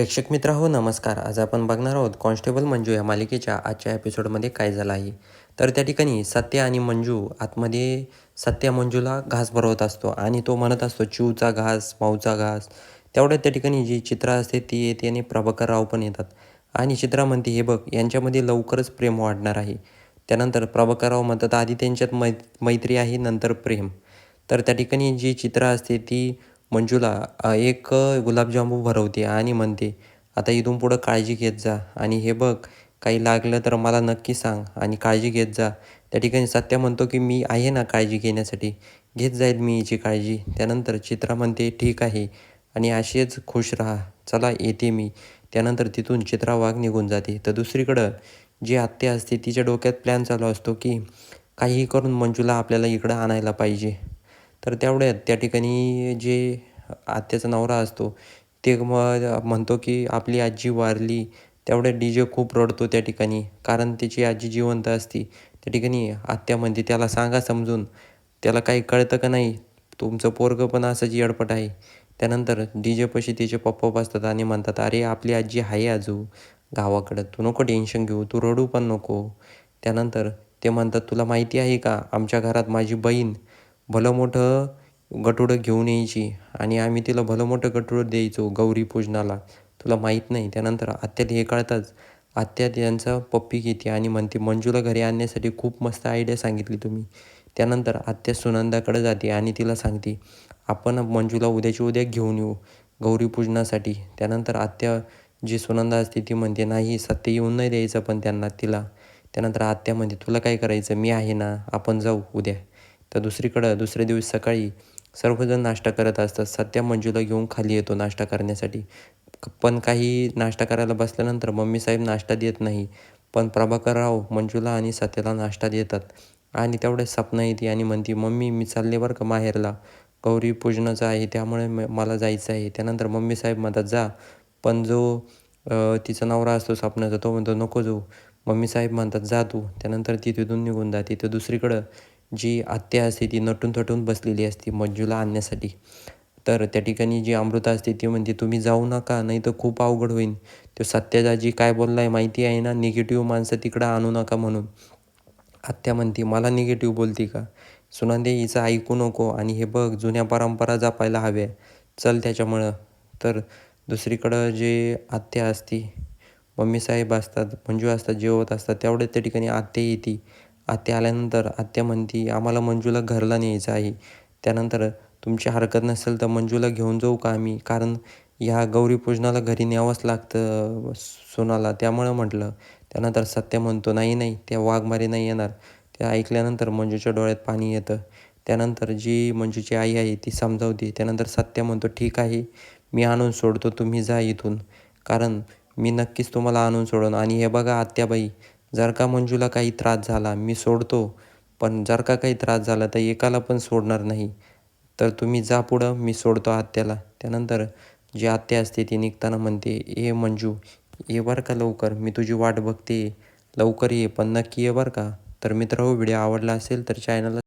प्रेक्षक मित्र हो नमस्कार. आज आपण बघणार आहोत कॉन्स्टेबल मंजू या मालिकेच्या आजच्या एपिसोडमध्ये काय झालं आहे. तर त्या ठिकाणी सत्य आणि मंजू आतमध्ये सत्य मंजूला घास भरवत असतो आणि तो म्हणत असतो चिवचा घास माऊचा घास. तेवढ्यात त्या ठिकाणी जी चित्रा असते ती येते आणि प्रभाकरराव पण येतात. आणि चित्रा म्हणते हे बघ यांच्यामध्ये लवकरच प्रेम वाढणार आहे. त्यानंतर प्रभाकरराव म्हणतात आधी त्यांच्यात मै मैत्री आहे नंतर प्रेम. तर त्या ठिकाणी जी चित्रा असते ती मंजूला एक गुलाबजामू भरवते आणि म्हणते आता इथून पुढं काळजी घेत जा आणि हे बघ काही लागलं तर मला नक्की सांग आणि काळजी घेत जा. त्या ठिकाणी सत्या म्हणतो की मी आहे ना काळजी घेण्यासाठी. घेत जाईल मी हिची काळजी. त्यानंतर चित्रा म्हणते ठीक आहे आणि अशीच खुश राहा. चला येते मी. त्यानंतर तिथून चित्रा वाघ निघून जाते. तर दुसरीकडं जी आत्या असते तिच्या डोक्यात प्लॅन चालू असतो की काहीही करून मंजूला आपल्याला इकडं आणायला पाहिजे. तर तेवढ्यात त्या ठिकाणी जे आत्याचा नवरा असतो ते मग म्हणतो की आपली आजी वारली तेवढ्यात डी जे खूप रडतो त्या ठिकाणी. कारण त्याची आजी जिवंत असती. त्या ठिकाणी आत्या म्हणते त्याला सांगा समजून. त्याला काही कळतं का नाही? तुमचं पोरगं पण असंच येडपट आहे. त्यानंतर डी जेपाशी तिचे पप्पा बसतात आणि म्हणतात अरे आपली आजी आहे आजू. गावाकडं. तू नको टेन्शन घेऊ. तू रडू पण नको. त्यानंतर ते म्हणतात तुला माहिती आहे का? आमच्या घरात माझी बहीण भलं मोठं गटुडं घेऊन यायची आणि आम्ही तिला भलं मोठं गटुडं द्यायचो गौरी पूजनाला. तुला माहीत नाही त्यानंतर आत्याला हे कळताच. आत्या त्यांचा पप्पी घेते आणि म्हणते मंजूला घरी आणण्यासाठी खूप मस्त आयडिया सांगितली तुम्ही. त्यानंतर आत्या सुनंदाकडे जाते आणि तिला सांगते आपण मंजूला उद्याची उद्या घेऊन येऊ गौरीपूजनासाठी त्यानंतर आत्या जी सुनंदा असते ती म्हणते नाही सत्य येऊन नाही द्यायचं पण त्यांना तिला. त्यानंतर आत्या म्हणते तुला काय करायचं? मी आहे ना आपण जाऊ उद्या. तर दुसरीकडं दुसऱ्या दिवशी सकाळी सर्वजण नाश्ता करत असतात. सत्या मंजूला घेऊन खाली येतो नाश्ता करण्यासाठी. पण काही नाश्ता करायला बसल्यानंतर मम्मी साहेब नाश्ता देत नाही. पण प्रभाकरराव मंजूला आणि सत्याला नाश्ता देतात. आणि तेवढे सपना येते आणि म्हणते मम्मी मी चालले बरं का माहेरला? गौरी पूजनाचं आहे त्यामुळे म- मला जायचं आहे. त्यानंतर मम्मी साहेब म्हणतात जा. पण जो तिचा नवरा असतो स्वप्नाचा तो म्हणतो नको जाऊ. मम्मी साहेब म्हणतात जा तू. त्यानंतर ती तिथून निघून जाते. तर दुसरीकडं जी आत्या असते ती नटून थटून बसलेली असते मंजूला आणण्यासाठी. तर त्या ठिकाणी जी अमृता असते ती म्हणते तुम्ही जाऊ नका नाही तर खूप अवघड होईल तो सत्याजाजी काय बोललाय माहिती आहे ना? निगेटिव्ह माणसं तिकडं आणू नका म्हणून. आत्या म्हणते मला निगेटिव्ह बोलती का? सुनांदे हिचं ऐकू नको आणि हे बघ जुन्या परंपरा जपायला हव्या चल त्याच्यामुळं. तर दुसरीकडं जे आत्या असती मम्मी साहेब असतात मंजू असतात जेवत असतात तेवढ्याच त्या ठिकाणी आत्या येते. आत्या आल्यानंतर आत्या म्हणती आम्हाला मंजूला घरला न्यायचं आहे. त्यानंतर तुमची हरकत नसेल तर मंजूला घेऊन जाऊ का आम्ही? कारण ह्या गौरीपूजनाला घरी न्यावंच लागतं सोनाला. त्यामुळं म्हटलं. त्यानंतर सत्य म्हणतो नाही नाही त्या वाघमारे नाही येणार. ते ऐकल्यानंतर मंजूच्या डोळ्यात पाणी येतं. त्यानंतर जी मंजूची आई आहे ती समजावते. त्यानंतर सत्य म्हणतो ठीक आहे मी आणून सोडतो. तुम्ही जा इथून. कारण मी नक्कीच तुम्हाला आणून सोडून. आणि हे बघा आत्याबाई जर का मंजूला काही त्रास झाला मी सोडतो. पण जर का काही त्रास झाला तर एकाला पण सोडणार नाही. तर तुम्ही जा पुढं मी सोडतो आत्याला. त्यानंतर जी आत्या असते ती निघताना म्हणते ए मंजू ये बरं का लवकर मी तुझी वाट बघते. लवकर ये पण नक्की ये बरं का? तर मित्र हो व्हिडिओ आवडला असेल तर चॅनलला